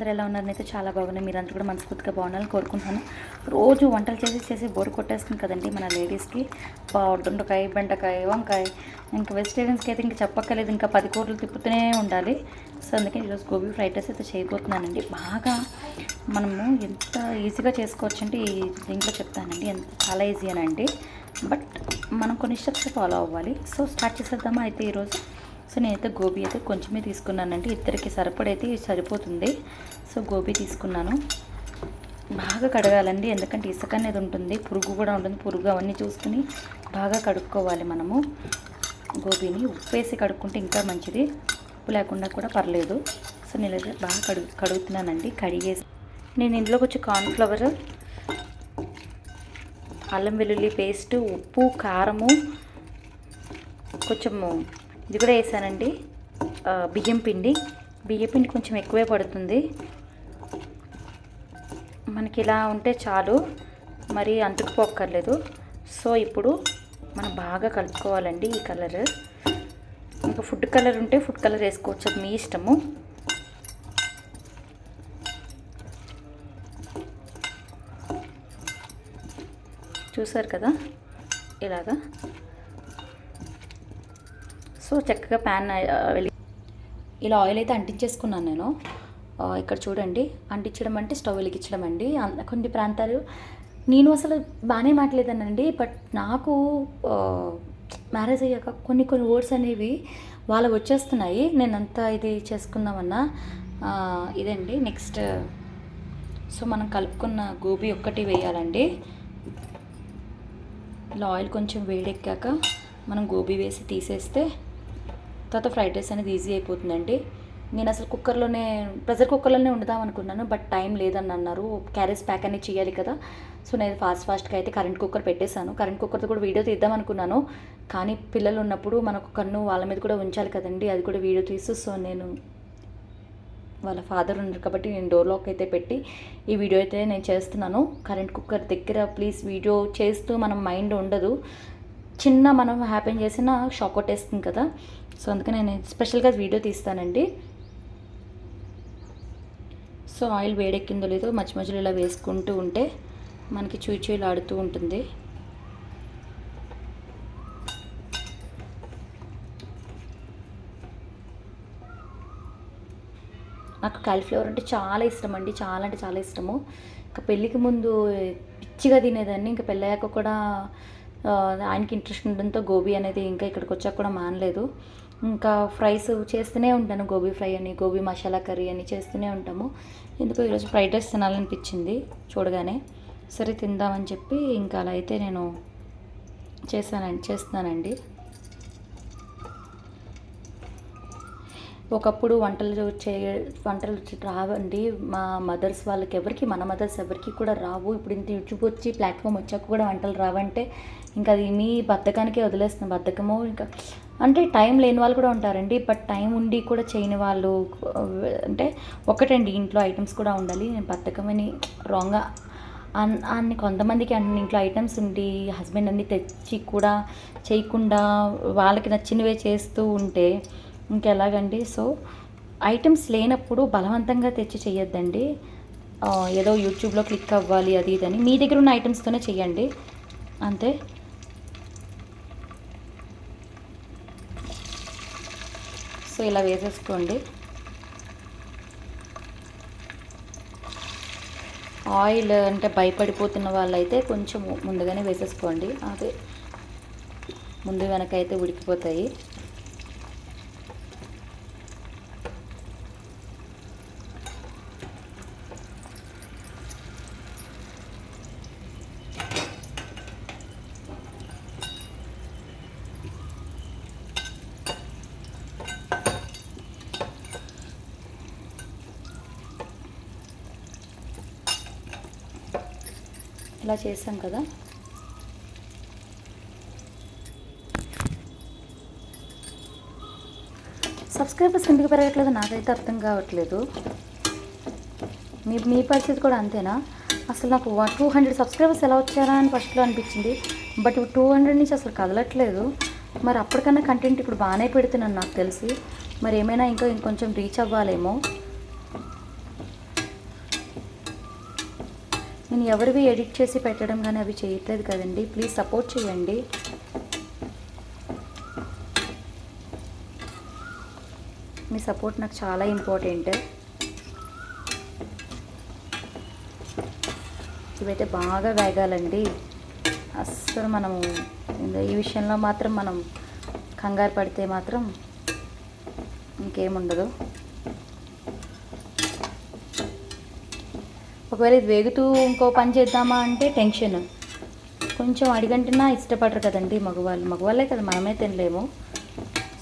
అందరూ ఎలా ఉన్నారని అయితే చాలా బాగున్నాయి మీరందరూ కూడా మనస్ఫూర్తిగా బాగుండాలని కోరుకుంటున్నాను. రోజు వంటలు చేసి చేసి బోరు కొట్టేస్తుంది కదండి మన లేడీస్కి. దొండకాయ బెండకాయ వంకాయ. ఇంకా వెజిటేరియన్స్కి అయితే ఇంకా చెప్పక్కర్లేదు. ఇంకా పది కూరలు తిప్పుతూనే ఉండాలి. సో అందుకే ఈరోజు గోబీ ఫ్రైడ్ రైస్ అయితే చేయబోతున్నానండి. బాగా మనము ఎంత ఈజీగా చేసుకోవచ్చు అంటే ఈ దీంట్లో చెప్తానండి. ఎంత చాలా ఈజీ అనండి బట్ మనం కొన్ని స్టెప్స్ ఫాలో అవ్వాలి. సో స్టార్ట్ చేసేద్దామా అయితే ఈరోజు? సో నేనైతే గోబీ అయితే కొంచెమే తీసుకున్నానండి. ఇద్దరికి సరిపడైతే సరిపోతుంది. సో గోబీ తీసుకున్నాను. బాగా కడగాలండి. ఎందుకంటే ఇసుక అనేది ఉంటుంది. పురుగు కూడా ఉంటుంది. పురుగు అవన్నీ చూసుకుని బాగా కడుక్కోవాలి మనము. గోబీని ఉప్పు వేసి కడుక్కుంటే ఇంకా మంచిది. ఉప్పు లేకుండా కూడా పర్లేదు. సో నేనైతే బాగా కడుగు కడుగుతున్నానండి. కడిగేసి నేను ఇంట్లోకి వచ్చి కార్న్ఫ్లవర్ అల్లం వెల్లుల్లి పేస్ట్ ఉప్పు కారము కొంచెము ఇది కూడా వేసానండి. బియ్యం పిండి. బియ్యం పిండి కొంచెం ఎక్కువే పడుతుంది. మనకి ఇలా ఉంటే చాలు. మరి అంటుకుపోక్కర్లేదు. సో ఇప్పుడు మనం బాగా కలుపుకోవాలండి ఈ కలర్. ఇంకా ఫుడ్ కలర్ ఉంటే ఫుడ్ కలర్ వేసుకోవచ్చు. అది మీ ఇష్టము. చూసారు కదా? ఇలాగా. సో చక్కగా ప్యాన్ వెళ్ళి ఇలా ఆయిల్ అయితే అంటించేసుకున్నాను నేను. ఇక్కడ చూడండి అంటించడం అంటే స్టవ్ వెలిగించడం అండి. కొన్ని ప్రాంతాలు నేను అసలు బాగానే మాట్లాడేదానండి బట్ నాకు మ్యారేజ్ అయ్యాక కొన్ని కొన్ని వర్డ్స్ అనేవి వాళ్ళ వచ్చేస్తున్నాయి. నేను అంతా ఇది చేసుకుందామన్నా ఇదండి. నెక్స్ట్ సో మనం కలుపుకున్న గోబీ ఒక్కటి వేయాలండి. ఇలా ఆయిల్ కొంచెం వేడెక్కాక మనం గోబీ వేసి తీసేస్తే తర్వాత ఫ్రైడ్ రైస్ అనేది ఈజీ అయిపోతుందండి. నేను అసలు కుక్కర్లోనే ప్రెషర్ కుక్కర్లోనే వండుదాం అనుకున్నాను బట్ టైం లేదని అన్నారు. క్యారేజ్ ప్యాక్ అనేది చేయాలి కదా. సో నేను ఫాస్ట్ ఫాస్ట్గా అయితే కరెంట్ కుక్కర్ పెట్టేశాను. కరెంట్ కుక్కర్తో కూడా వీడియో తీద్దాం అనుకున్నాను. కానీ పిల్లలు ఉన్నప్పుడు మనకు కన్ను వాళ్ళ మీద కూడా ఉంచాలి కదండి. అది కూడా వీడియో తీసు సో నేను వాళ్ళ ఫాదర్ ఉన్నారు కాబట్టి నేను డోర్ లాక్ అయితే పెట్టి ఈ వీడియో అయితే నేను చేస్తున్నాను. కరెంట్ కుక్కర్ దగ్గర ప్లీజ్ వీడియో చేస్తూ మనం మైండ్ ఉండదు. చిన్న మనం హ్యాపీ చేసిన షాక్ కొట్టేస్తుంది కదా. సో అందుకని నేను స్పెషల్గా వీడియో తీస్తానండి. సో ఆయిల్ వేడెక్కిందో లేదో మధ్య మధ్యలో ఇలా వేసుకుంటూ ఉంటే మనకి చూయి చూయిలు ఆడుతూ ఉంటుంది. నాకు కాలీఫ్లవర్ అంటే చాలా ఇష్టం అండి. చాలా అంటే చాలా ఇష్టము. ఇంకా పెళ్ళికి ముందు పిచ్చిగా తినేదాన్ని. ఇంకా పెళ్ళయ్యాక కూడా ఆయనకి ఇంట్రెస్ట్ ఉండడంతో గోబీ అనేది ఇంకా ఇక్కడికి వచ్చాక కూడా మానలేదు. ఇంకా ఫ్రైస్ చేస్తూనే ఉంటాను గోబీ ఫ్రై అని గోబీ మసాలా కర్రీ అని చేస్తూనే ఉంటాము. ఎందుకు ఈరోజు ఫ్రైడ్ రైస్ తినాలనిపించింది చూడగానే. సరే తిందామని చెప్పి ఇంకా అలా అయితే నేను చేశానండి చేస్తున్నానండి. ఒకప్పుడు వంటలు చే వంటలు రావండి. మా మదర్స్ వాళ్ళకి ఎవరికి మన మదర్స్ ఎవరికి కూడా రావు. ఇప్పుడు ఇంత యూట్యూబ్ వచ్చి ప్లాట్ఫామ్ వచ్చాక కూడా వంటలు రావంటే ఇంకా అది మీ బద్ధకానికే వదిలేస్తుంది బద్ధకము ఇంకా. అంటే టైం లేని వాళ్ళు కూడా ఉంటారండి బట్ టైం ఉండి కూడా చేయని వాళ్ళు అంటే ఒకటండి ఇంట్లో ఐటమ్స్ కూడా ఉండాలి. నేను బద్ధకమని రాంగ్గా అన్ అన్ని కొంతమందికి అన్ని ఇంట్లో ఐటమ్స్ ఉండి హస్బెండ్ అన్ని తెచ్చి కూడా చేయకుండా వాళ్ళకి నచ్చినవే చేస్తూ ఉంటే ఇంకెలాగండి? సో ఐటమ్స్ లేనప్పుడు బలవంతంగా తెచ్చి చేయొద్దండి ఏదో యూట్యూబ్లో క్లిక్ అవ్వాలి అది ఇది అని. మీ దగ్గర ఉన్న ఐటమ్స్తోనే చేయండి అంతే. సో ఇలా వేసేసుకోండి. ఆయిల్ అంటే భయపడిపోతున్న వాళ్ళైతే కొంచెం ముందుగానే వేసేసుకోండి. అదే ముందు వెనక అయితే ఉడికిపోతాయి. చేసాం కదా. సబ్స్క్రైబర్స్ ఎందుకు పెరగట్లేదు? నాకైతే అర్థం కావట్లేదు. మీ మీ పరిస్థితి కూడా అంతేనా? అసలు నాకు టూ హండ్రెడ్ సబ్స్క్రైబర్స్ ఎలా వచ్చారా అని ఫస్ట్లో అనిపించింది. బట్ టూ హండ్రెడ్ నుంచి అసలు కదలట్లేదు. మరి అప్పటికన్నా కంటెంట్ ఇప్పుడు బాగానే పెడుతున్నాను నాకు తెలిసి. మరి ఏమైనా ఇంకా ఇంకొంచెం రీచ్ అవ్వాలేమో. నేను ఎవరివి ఎడిట్ చేసి పెట్టడం కానీ అవి చేయట్లేదు కదండి. ప్లీజ్ సపోర్ట్ చేయండి. మీ సపోర్ట్ నాకు చాలా ఇంపార్టెంట్ ఇవైతే బాగా వేగాలండి. అస్సలు మనము ఈ విషయంలో మాత్రం మనం కంగారు పడితే మాత్రం ఇంకేముండదు. ఒకవేళ ఇది వేగుతూ ఇంకో పని చేద్దామా అంటే టెన్షన్. కొంచెం అడిగంటున్నా ఇష్టపడరు కదండి మగవాళ్ళు. మగవాళ్ళే కదా మనమే తినలేము.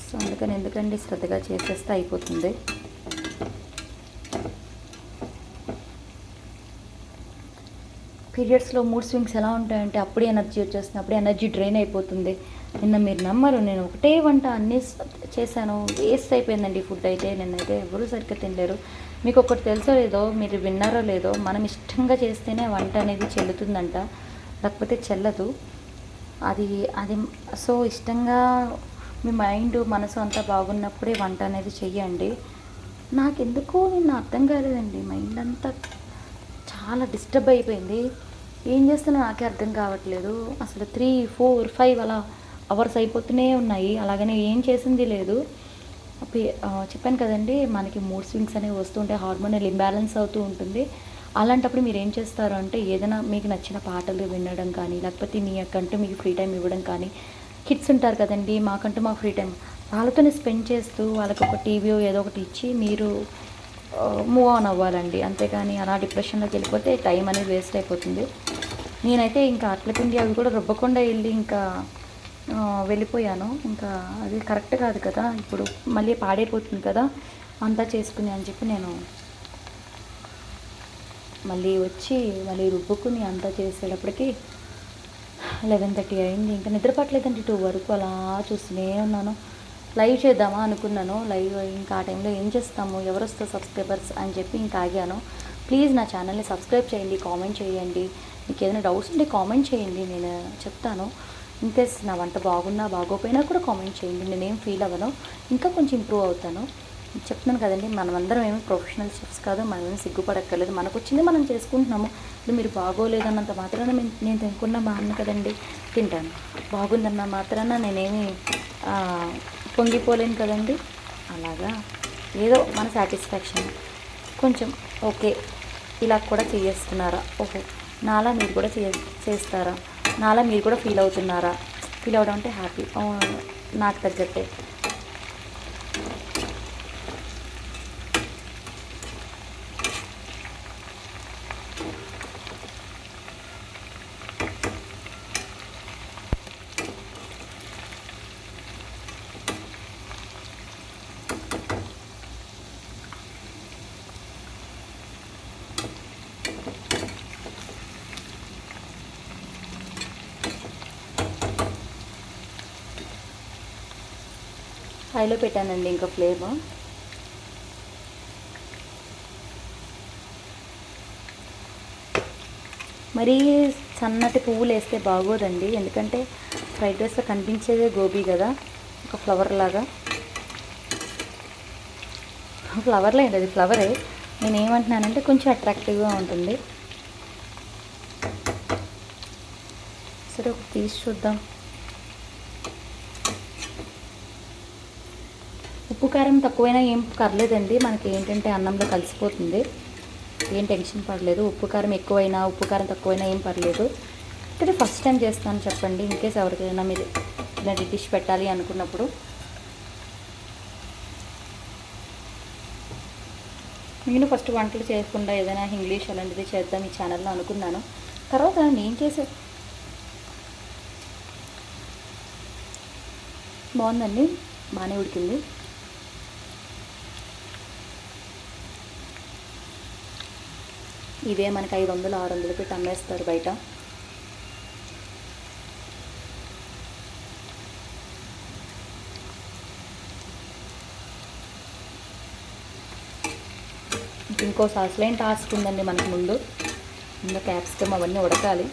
సో అందుకని ఎందుకండి శ్రద్ధగా చేసేస్తే అయిపోతుంది. పీరియడ్స్లో మూడ్ స్వింగ్స్ ఎలా ఉంటాయంటే అప్పుడే ఎనర్జీ వచ్చేస్తుంది అప్పుడే ఎనర్జీ డ్రైన్ అయిపోతుంది. నిన్న మీరు నమ్మరు నేను ఒకటే వంట అన్నీ చేశాను. వేస్ట్ అయిపోయిందండి ఫుడ్ అయితే. నిన్నైతే ఎవరు సరిగ్గా తినలేరు. మీకు ఒకటి తెలుసో లేదో మీరు విన్నారో లేదో మనం ఇష్టంగా చేస్తేనే వంట అనేది చెల్లుతుందంట. లేకపోతే చెల్లదు. అది అది సో ఇష్టంగా మీ మైండ్ మనసు అంతా బాగున్నప్పుడే వంట అనేది చెయ్యండి. నాకెందుకో నిన్న అర్థం కాలేదండి. మైండ్ అంతా చాలా డిస్టర్బ్ అయిపోయింది. ఏం చేస్తున్నా నాకే అర్థం కావట్లేదు. అసలు త్రీ ఫోర్ ఫైవ్ అలా అవర్స్ అయిపోతూనే ఉన్నాయి. అలాగనే ఏం చేసింది లేదు. చెప్పాను కదండి మనకి మూడ్ స్వింగ్స్ అనేవి వస్తుంటే హార్మోనల్ ఇంబ్యాలెన్స్ అవుతూ ఉంటుంది. అలాంటప్పుడు మీరు ఏం చేస్తారు అంటే ఏదైనా మీకు నచ్చిన పాటలు వినడం కానీ లేకపోతే మీ అక్కంటూ మీకు ఫ్రీ టైం ఇవ్వడం కానీ కిడ్స్ ఉంటారు కదండి మాకంటూ మాకు ఫ్రీ టైం వాళ్ళతోనే స్పెండ్ చేస్తూ వాళ్ళకి ఒక టీవీ ఏదో ఒకటి ఇచ్చి మీరు మూవ్ ఆన్ అవ్వాలండి. అంతేకాని అలా డిప్రెషన్లోకి వెళ్ళిపోతే టైం అనేది వేస్ట్ అయిపోతుంది. నేనైతే ఇంకా అట్ల పిండి అవి కూడా రుబ్బకుండా వెళ్ళి ఇంకా వెళ్ళిపోయాను. ఇంకా అది కరెక్ట్ కాదు కదా. ఇప్పుడు మళ్ళీ పాడైపోతుంది కదా. అంతా చేసుకుని అని చెప్పి నేను మళ్ళీ వచ్చి మళ్ళీ రుబ్బుకుని అంతా చేసేటప్పటికి లెవెన్ థర్టీ అయింది. ఇంకా నిద్రపట్టలేదండి టూ వరకు. అలా చూస్తూనే ఉన్నాను. లైవ్ చేద్దామా అనుకున్నాను. లైవ్ ఇంకా ఆ టైంలో ఏం చేస్తాము? ఎవరు వస్తారు సబ్స్క్రైబర్స్ అని చెప్పి ఇంకా ఆగాను. ప్లీజ్ నా ఛానల్ని సబ్స్క్రైబ్ చేయండి కామెంట్ చేయండి. మీకు ఏదైనా డౌట్స్ ఉంటే కామెంట్ చేయండి. నేను చెప్తాను. ఇన్ నా వంట బాగున్నా బాగోపోయినా కూడా కామెంట్ చేయండి. నేనేం ఫీల్ అవ్వను. ఇంకా కొంచెం ఇంప్రూవ్ అవుతాను. చెప్తున్నాను కదండి మనమందరం ఏమి ప్రొఫెషనల్ చెఫ్స్ కాదు. మనం సిగ్గుపడక్కర్లేదు. మనకు వచ్చింది మనం చేసుకుంటున్నాము. ఇప్పుడు మీరు బాగోలేదన్నంత మాత్రాన నేను నేను తినుకున్న బాగుంది కదండి తింటాను. బాగుందన్న మాత్రాన నేనేమి పొంగిపోలేను కదండి. అలాగా. ఏదో మన సాటిస్ఫాక్షన్ కొంచెం ఓకే ఇలా కూడా చేస్తున్నారా? ఓహో నాలా మీరు కూడా చే చేస్తారా? నాలా మీరు కూడా ఫీల్ అవుతున్నారా? ఫీల్ అవడం అంటే హ్యాపీ నాకు తగ్గట్టే. హైలో పెట్టానండి ఇంకా ఫ్లేమ్ మరీ సన్నటి పువ్వులు వేస్తే బాగోదండి ఎందుకంటే ఫ్రైడ్ రైస్లో కనిపించేదే గోబీ కదా ఒక ఫ్లవర్ లాగా. ఫ్లవర్లే అండి అది ఫ్లవరే. నేను ఏమంటున్నానంటే కొంచెం అట్రాక్టివ్గా ఉంటుంది. సరే ఒక తీసి చూద్దాం. ఉప్పు కారం తక్కువైనా ఏం పర్లేదండి. మనకి ఏంటంటే అన్నంలో కలిసిపోతుంది. ఏం టెన్షన్ పడలేదు. ఉప్పు కారం ఎక్కువైనా ఉప్పు కారం తక్కువైనా ఏం పర్లేదు. ఇక్కడ ఫస్ట్ టైం చేస్తాను చెప్పండి. ఇన్కేస్ ఎవరికైనా మీరు ఇలాంటి డిష్ పెట్టాలి అనుకున్నప్పుడు. నేను ఫస్ట్ వంటలు చేయకుండా ఏదైనా ఇంగ్లీష్ అలాంటిది చేద్దాం ఈ ఛానల్లో అనుకున్నాను. తర్వాత నేను చేసే? బాగుందండి. బాగానే ఉడికింది. ఇవే మనకి ఐదు వందలు ఆరు వందలు పెట్టి అమ్మేస్తారు బయట. ఇంకో అసలైన టాస్క్ ఉందండి మనకు ముందు. ముందు క్యాప్సికమ్ అవన్నీ ఉడకాలి.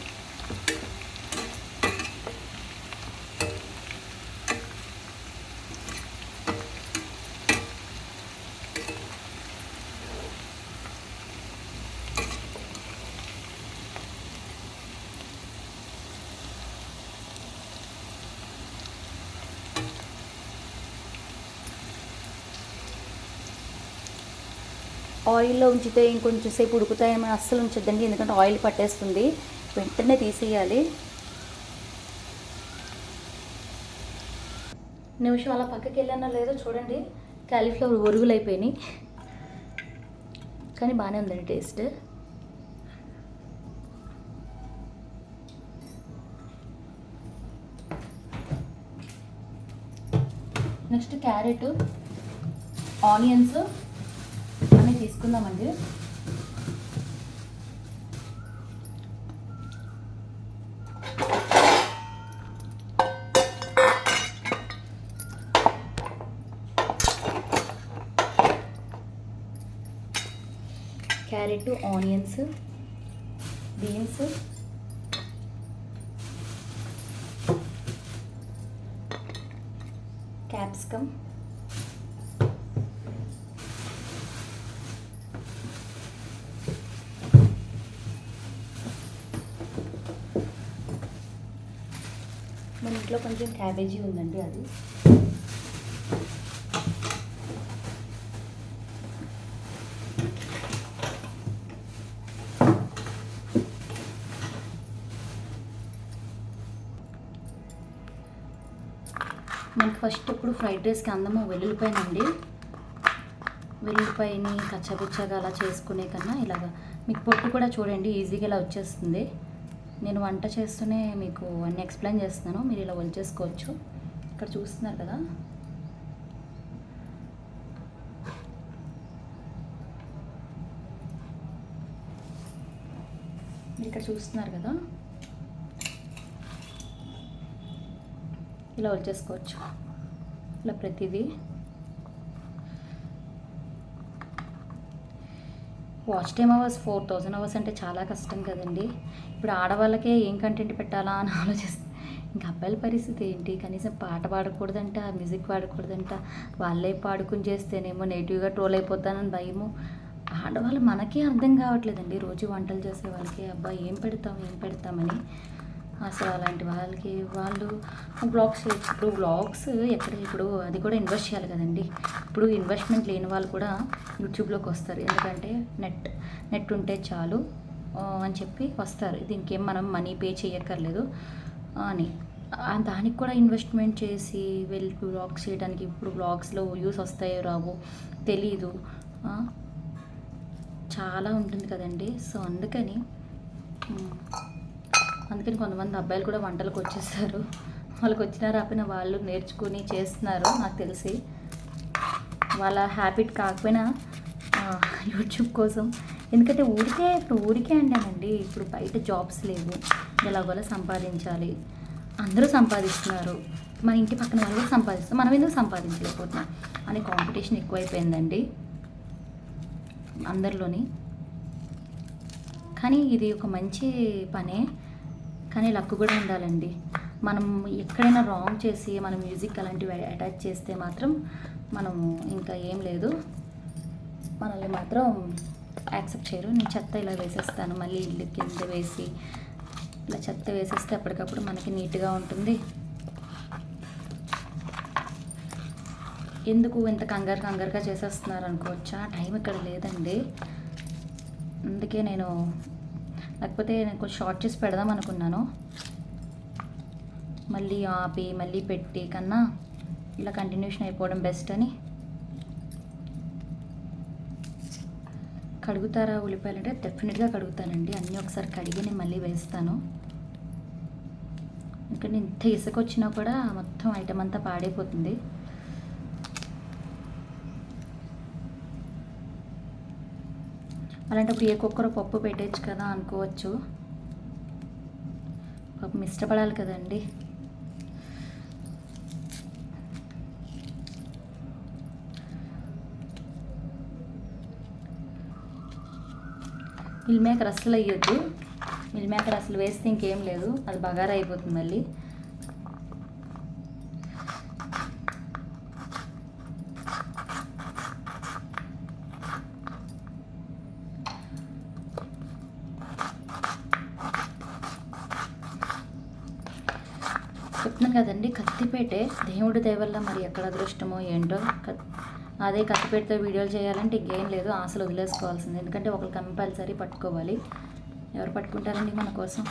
ఆయిల్లో ఉంచితే ఇంకొంచెం సేపు ఉడుకుతాయేమో అస్సలు ఉంచొద్దండి ఎందుకంటే ఆయిల్ పట్టేస్తుంది. వెంటనే తీసేయాలి. నిమిషం అలా పక్కకి వెళ్ళానో లేదో చూడండి. కాలీఫ్లవర్ ఒరుగులు అయిపోయినాయి కానీ బాగానే ఉందండి టేస్ట్. నెక్స్ట్ క్యారెట్ ఆనియన్స్ తీసుకుందామండి. Carrot onions beans capsicum. దాంట్లో కొంచెం క్యాబేజీ ఉందండి అది. మనకి ఫస్ట్ ఇప్పుడు ఫ్రైడ్ రైస్కి అందము వెల్లుల్లిపాయనండి. వెల్లుల్లిపాయని కచ్చపిచ్చగా అలా చేసుకునే కన్నా ఇలాగ. మీకు పొట్టు కూడా చూడండి ఈజీగా ఇలా వచ్చేస్తుంది. నేను వంట చేస్తూనే మీకు అన్ని ఎక్స్ప్లెయిన్ చేస్తున్నాను. మీరు ఇలా వలిచేసుకోవచ్చు ఇక్కడ చూస్తున్నారు కదా. మీరు ఇక్కడ చూస్తున్నారు కదా. ఇలా వచ్చేసుకోవచ్చు ఇలా ప్రతిదీ. Watch time hours four thousand hours అంటే చాలా కష్టం కదండి. ఇప్పుడు ఆడవాళ్ళకే ఏం కంటెంట్ పెట్టాలా అని ఆలోచిస్తాను ఇంకా అబ్బాయిల పరిస్థితి ఏంటి? కనీసం పాట పాడకూడదంట మ్యూజిక్ పాడకూడదంట వాళ్ళే పాడుకుని చేస్తేనేమో నెగిటివ్గా ట్రోల్ అయిపోతానని భయము. ఆడవాళ్ళు మనకే అర్థం కావట్లేదండి. రోజు వంటలు చేసే వాళ్ళకి అబ్బాయి ఏం పెడతాం ఏం పెడతామని. అసలు అలాంటి వాళ్ళకి వాళ్ళు బ్లాగ్స్ ఇప్పుడు బ్లాగ్స్ ఎక్కడ ఇప్పుడు అది కూడా ఇన్వెస్ట్ చేయాలి కదండి. ఇప్పుడు ఇన్వెస్ట్మెంట్ లేని వాళ్ళు కూడా యూట్యూబ్లోకి వస్తారు. ఎందుకంటే నెట్ నెట్ ఉంటే చాలు అని చెప్పి వస్తారు. దీనికి ఏం మనం మనీ పే చేయక్కర్లేదు అని. దానికి కూడా ఇన్వెస్ట్మెంట్ చేసి వెళ్ళి బ్లాగ్స్ చేయడానికి ఇప్పుడు బ్లాగ్స్లో వ్యూస్ వస్తాయో రావు తెలీదు. చాలా ఉంటుంది కదండి. సో అందుకని అందుకని కొంతమంది అబ్బాయిలు కూడా వంటలకు వచ్చేసారు. వాళ్ళకి వచ్చిన రాకపోయినా వాళ్ళు నేర్చుకుని చేస్తున్నారు నాకు తెలిసి. వాళ్ళ హ్యాబిట్ కాకపోయినా యూట్యూబ్ కోసం. ఎందుకంటే ఊరికే ఇప్పుడు ఊరికే అంటానండి ఇప్పుడు బయట జాబ్స్ లేవు. ఎలాగోలా సంపాదించాలి. అందరూ సంపాదిస్తున్నారు. మన ఇంటి పక్కన వాళ్ళు కూడా సంపాదిస్తారు మనం ఎందుకు సంపాదించలేకపోతున్నాం? అనే కాంపిటీషన్ ఎక్కువైపోయిందండి. అందరిలోని. కానీ ఇది ఒక మంచి పనే. కానీ లక్ కూడా ఉండాలండి. మనం ఎక్కడైనా రాంగ్ చేసి మనం మ్యూజిక్ అలాంటివి అటాచ్ చేస్తే మాత్రం మనం ఇంకా ఏం లేదు. మనల్ని మాత్రం యాక్సెప్ట్ చేయరు. నేను చెత్త ఇలా వేసేస్తాను. మళ్ళీ ఇల్లు కింద వేసి ఇలా చెత్త వేసేస్తే అప్పటికప్పుడు మనకి నీట్గా ఉంటుంది. ఎందుకు ఇంత కంగారు కంగారుగా చేసేస్తున్నారు అనుకోవచ్చా? టైం ఇక్కడ లేదండి. అందుకే నేను లేకపోతే నేను కొంచెం షార్ట్ చేసి పెడదాం అనుకున్నాను. మళ్ళీ ఆపి మళ్ళీ పెట్టి కన్నా ఇలా కంటిన్యూషన్ అయిపోవడం బెస్ట్ అని. కడుగుతారా ఉల్లిపాయలు అంటే డెఫినెట్గా కడుగుతానండి. అన్నీ ఒకసారి కడిగి నేను మళ్ళీ వేస్తాను. ఎందుకంటే ఇంత ఇసుక వచ్చినా కూడా మొత్తం ఐటమ్ అంతా పాడైపోతుంది. అలాంటప్పుడు ఏ కుక్కర పప్పు పెట్టచ్చు కదా అనుకోవచ్చు. పాపం ఇష్టపడాలి కదండి. మిల్ మేకర్ అస్సలు వేయొద్దు. మిల్ మేకర్ అసలు వేస్తే ఇంకేం లేదు. అది బగారా అయిపోతుంది మళ్ళీ చెప్తున్నాను కదండి కత్తిపేటే దేవుడి దయవల్ల మరి ఎక్కడ అదృష్టమో ఏంటో అదే కత్తిపేటతో వీడియోలు చేయాలంటే ఇంకేం లేదు ఆశలు వదిలేసుకోవాల్సింది. ఎందుకంటే ఒకరు కంపల్సరీ పట్టుకోవాలి. ఎవరు పట్టుకుంటారండి మన కోసం?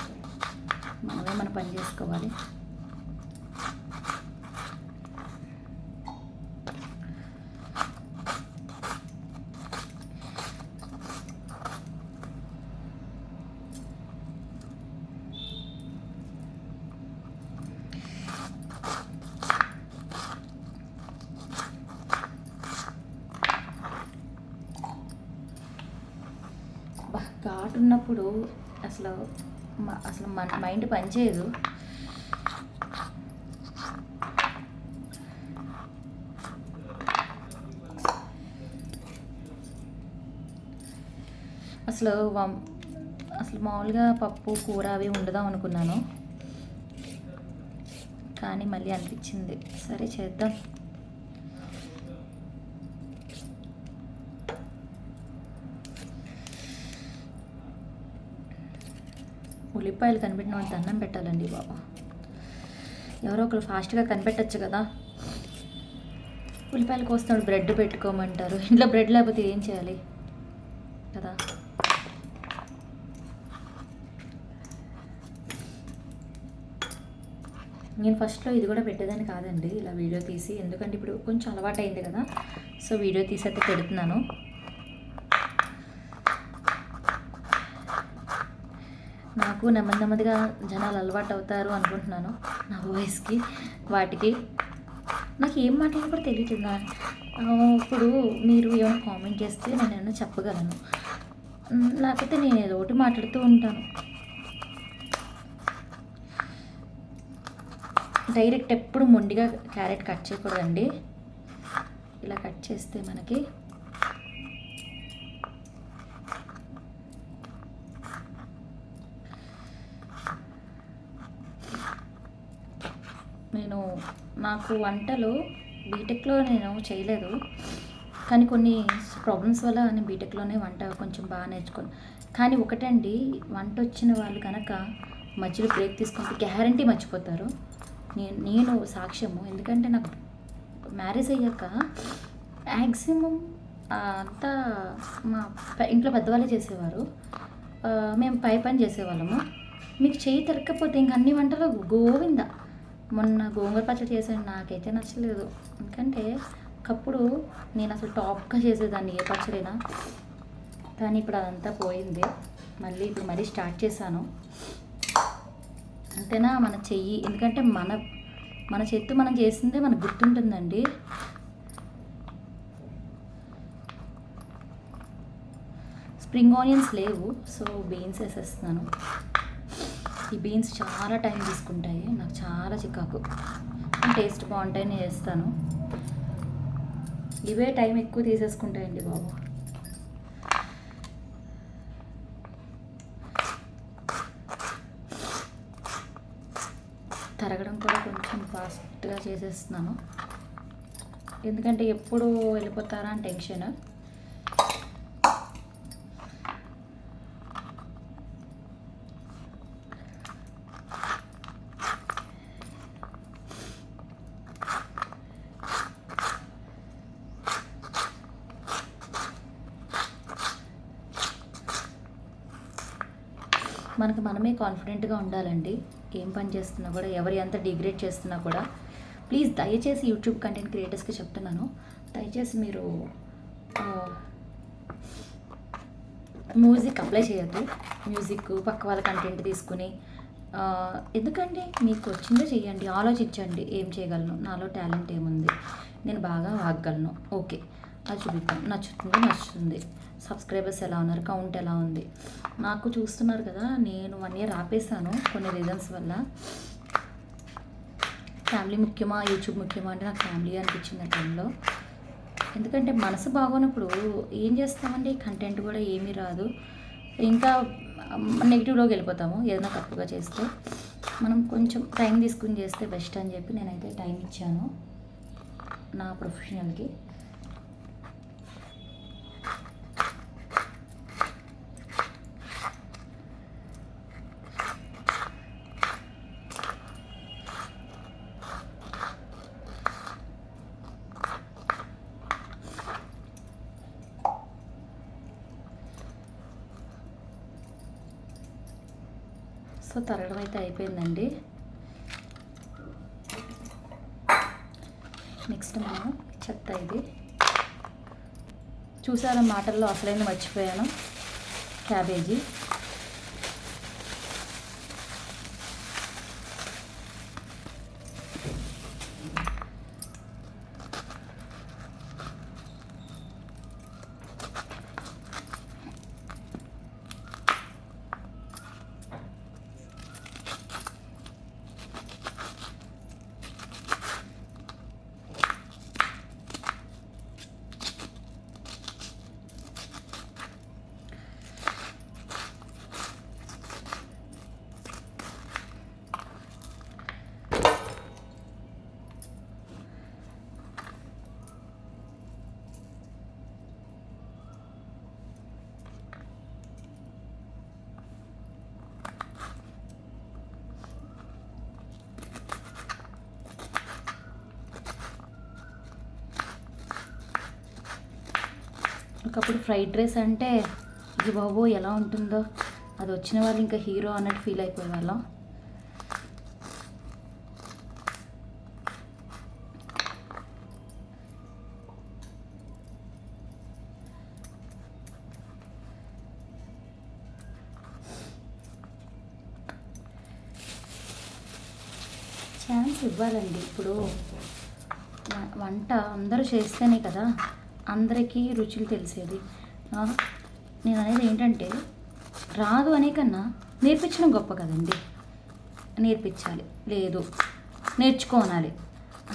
మనమే మన పని చేసుకోవాలి. ఉన్నప్పుడు అసలు అసలు మన మైండ్ పనిచేయదు. అసలు వం- అసలు మామూలుగా పప్పు కూర అవి వండుదాం అనుకున్నాను. కానీ మళ్ళీ అనిపించింది. సరే చేద్దాం. ఉల్లిపాయలు కనిపెట్టిన వాళ్ళు దండం పెట్టాలండి బాబా. ఎవరో ఒకరు ఫాస్ట్గా కనిపెట్టచ్చు కదా. ఉల్లిపాయలు కోస్తాడు బ్రెడ్ పెట్టుకోమంటారు. ఇంట్లో బ్రెడ్ లేకపోతే ఏం చేయాలి? కదా. నేను ఫస్ట్లో ఇది కూడా పెట్టేదాన్ని కాదండి. ఇలా వీడియో తీసి ఎందుకంటే ఇప్పుడు కొంచెం అలవాటు అయింది కదా. సో వీడియో తీసి అయితే పెడుతున్నాను. నాకు నెమ్మది నెమ్మదిగా జనాలు అలవాటు అవుతారు అనుకుంటున్నాను నా వాయిస్కి వాటికి. నాకు ఏం మాట్లాడాలో కూడా తెలియట్లేదు? ఇప్పుడు మీరు ఏమైనా కామెంట్ చేస్తే నేను ఏమైనా చెప్పగలను. లేకపోతే నేను ఏదో ఒకటి మాట్లాడుతూ ఉంటాను. డైరెక్ట్ ఎప్పుడు మొండిగా క్యారెట్ కట్ చేయకూడదండి. ఇలా కట్ చేస్తే మనకి నేను నాకు వంటలు బీటెక్లో నేను చేయలేదు. కానీ కొన్ని ప్రాబ్లమ్స్ వల్ల నేను బీటెక్లోనే వంట కొంచెం బాగా నేర్చుకున్నాను కానీ ఒకటండి వంట వచ్చిన వాళ్ళు కనుక మధ్యలో బ్రేక్ తీసుకుంటే గ్యారంటీ మర్చిపోతారు. నేను నేను సాక్ష్యము. ఎందుకంటే నాకు మ్యారేజ్ అయ్యాక మ్యాక్సిమం అంతా మా ఇంట్లో పెద్దవాళ్ళే చేసేవారు. మేము పై పని చేసేవాళ్ళము. మీకు చేయి తిరగకపోతే ఇంక అన్ని వంటలు గోవింద. మొన్న గోంగూర పచ్చడి చేసాను నాకైతే నచ్చలేదు. ఎందుకంటే ఒకప్పుడు నేను అసలు టాప్గా చేసేదాన్ని ఏ పచ్చడైనా. కానీ ఇప్పుడు అదంతా పోయింది. మళ్ళీ ఇప్పుడు మరీ స్టార్ట్ చేశాను. అంతేనా? మన చెయ్యి. ఎందుకంటే మన మన చేతి మనం చేసిందే మనకు గుర్తుంటుందండి. స్ప్రింగ్ ఆనియన్స్ లేవు సో బీన్స్ వేసేస్తున్నాను. ఈ బీన్స్ చాలా టైం తీసుకుంటాయి. నాకు చాలా చికాకు. టేస్ట్ బాగుంటాయి నేను చేస్తాను. ఇవే టైం ఎక్కువ తీసేసుకుంటాయండి బాబు. తరగడం కూడా కొంచెం ఫాస్ట్గా చేసేస్తున్నాను. ఎందుకంటే ఎప్పుడు వెళ్ళిపోతారా అని టెన్షన్ మనకు మనమే కాన్ఫిడెంట్గా ఉండాలండి. ఏం పని చేస్తున్నా కూడా ఎవరు ఎంత డిగ్రేడ్ చేస్తున్నా కూడా. ప్లీజ్ దయచేసి యూట్యూబ్ కంటెంట్ క్రియేటర్స్కి చెప్తున్నాను. దయచేసి మీరు మ్యూజిక్ అప్లై చేయొద్దు. మ్యూజిక్ పక్క వాళ్ళ కంటెంట్ తీసుకుని ఎందుకంటే మీకు వచ్చిందో చేయండి ఆలోచించండి ఏం చేయగలను. నాలో టాలెంట్ ఏముంది? నేను బాగా వాగగలను. ఓకే అది చూపిద్దాం. నచ్చుతుంది? నచ్చుతుంది. సబ్స్క్రైబర్స్ ఎలా ఉన్నారు? కౌంట్ ఎలా ఉంది? నాకు చూస్తున్నారు కదా నేను వన్ ఇయర్ ఆపేసాను కొన్ని రీజన్స్ వల్ల. ఫ్యామిలీ ముఖ్యమా? యూట్యూబ్ ముఖ్యమా? అంటే నాకు ఫ్యామిలీ అనిపించింది ఆ టైంలో. ఎందుకంటే మనసు బాగోనప్పుడు ఏం చేస్తామండి? కంటెంట్ కూడా ఏమీ రాదు. ఇంకా నెగిటివ్లోకి వెళ్ళిపోతాము ఏదైనా తప్పుగా చేస్తే. మనం కొంచెం టైం తీసుకుని చేస్తే బెస్ట్ అని చెప్పి నేనైతే టైం ఇచ్చాను నా ప్రొఫెషనల్కి. సో తరగడం అయితే అయిపోయిందండి. నెక్స్ట్ మనం చెత్త ఇది. చూసారా మాటల్లో అసలైన మర్చిపోయాను. క్యాబేజీ. ఒకప్పుడు ఫ్రైడ్ రైస్ అంటే ఇది బాబు ఎలా ఉంటుందో. అది వచ్చిన వాళ్ళు ఇంకా హీరో అన్నట్టు ఫీల్ అయిపోయే వాళ్ళం ఛాన్స్ ఇవ్వాలండి. ఇప్పుడు వంట అందరూ చేస్తేనే కదా. అందరికీ రుచులు తెలిసేది. నేను అనేది ఏంటంటే రాదు అనే కన్నా నేర్పించడం గొప్ప కదండి. నేర్పించాలి. లేదు నేర్చుకోనాలి.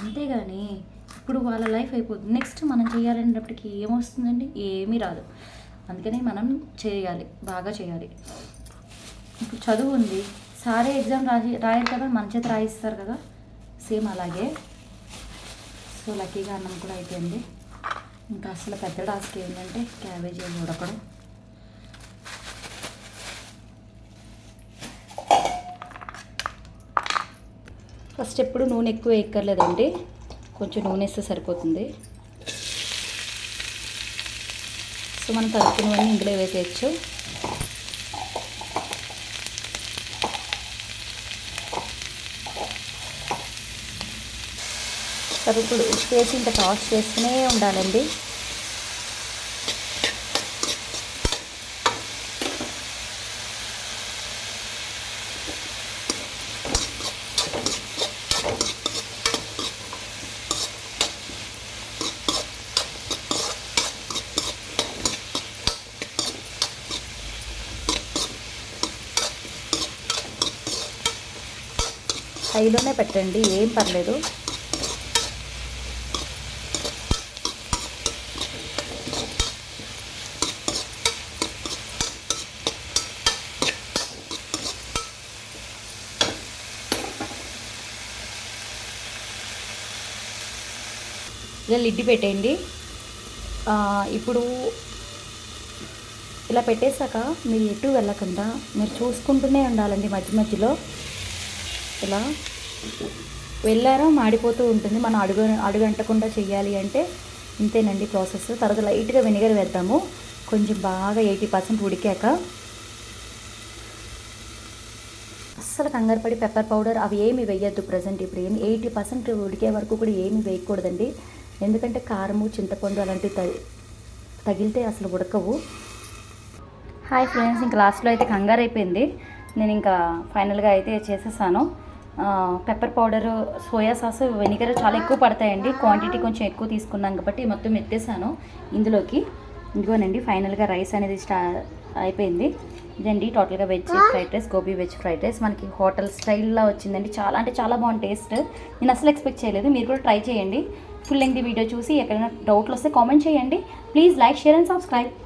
అంతేగాని ఇప్పుడు వాళ్ళ లైఫ్ అయిపోతుంది. నెక్స్ట్ మనం చేయాలనేటప్పటికి ఏమొస్తుందండి? ఏమీ రాదు. అందుకని మనం చేయాలి. బాగా చేయాలి. ఇప్పుడు చదువు ఉంది. సారే ఎగ్జామ్ రాసి రాయరు కదా? మన చేత రాయిస్తారు కదా? సేమ్ అలాగే. సో లక్కీగా అన్నం కూడా అయిపోయింది. ఇంకా అసలు పెద్ద టాస్క్ ఏంటంటే క్యాబేజీ ఉడకడం. ఫస్ట్ ఎప్పుడు నూనె ఎక్కువ ఎక్కర్లేదండి. కొంచెం నూనె వేస్తే సరిపోతుంది. సో మనం తరుపునవన్నీ ఇందులో వేసేయచ్చు. సరే ఇప్పుడు ఉప్పు ఇంత ఇంకా టాస్ చేస్తూనే ఉండాలండి. హైలోనే పెట్టండి. ఏం పర్లేదు. లిడ్డి పెట్టేయండి. ఇప్పుడు ఇలా పెట్టేశాక మీరు ఎటు వెళ్ళకుండా మీరు చూసుకుంటూనే ఉండాలండి మధ్య మధ్యలో. ఇలా వెళ్ళారా మాడిపోతూ ఉంటుంది. మనం అడుగు అడుగంటకుండా చేయాలి అంటే ఇంతేనండి ప్రాసెస్. తర్వాత లైట్గా వెనిగర్ వేద్దాము. కొంచెం బాగా ఎయిటీ పర్సెంట్ ఉడికాక అస్సలు కంగారుపడి పెప్పర్ పౌడర్ అవి ఏమి వేయద్దు ప్రజెంట్ ఇప్పుడు. ఏమి ఎయిటీ పర్సెంట్ ఉడికే వరకు కూడా ఏమి వేయకూడదండి. ఎందుకంటే కారము చింతపండు అలాంటివి తగిలితే అసలు ఉడకవు. హాయ్ ఫ్రెండ్స్ ఇంకా లాస్ట్లో అయితే కంగారు అయిపోయింది. నేను ఇంకా ఫైనల్గా అయితే చేసేసాను. Pepper powder soya sauce vinegar చాలా ఎక్కువ పడతాయండి. క్వాంటిటీ కొంచెం ఎక్కువ తీసుకున్నాం కాబట్టి మొత్తం ఎత్తేసాను ఇందులోకి. ఇదిగోనండి ఫైనల్గా రైస్ అనేది స్టా అయిపోయింది. ఇదండి టోటల్గా veg fried rice gobi veg fried rice మనకి హోటల్ స్టైల్లో వచ్చిందండి. చాలా అంటే చాలా బాగుంది టేస్ట్. నేను అసలు ఎక్స్పెక్ట్ చేయలేదు. మీరు కూడా ట్రై చేయండి. ఫుల్ లెంగ్త్ వీడియో చూసి ఎక్కడైనా డౌట్లు వస్తే కామెంట్ చేయండి. Please like share and subscribe.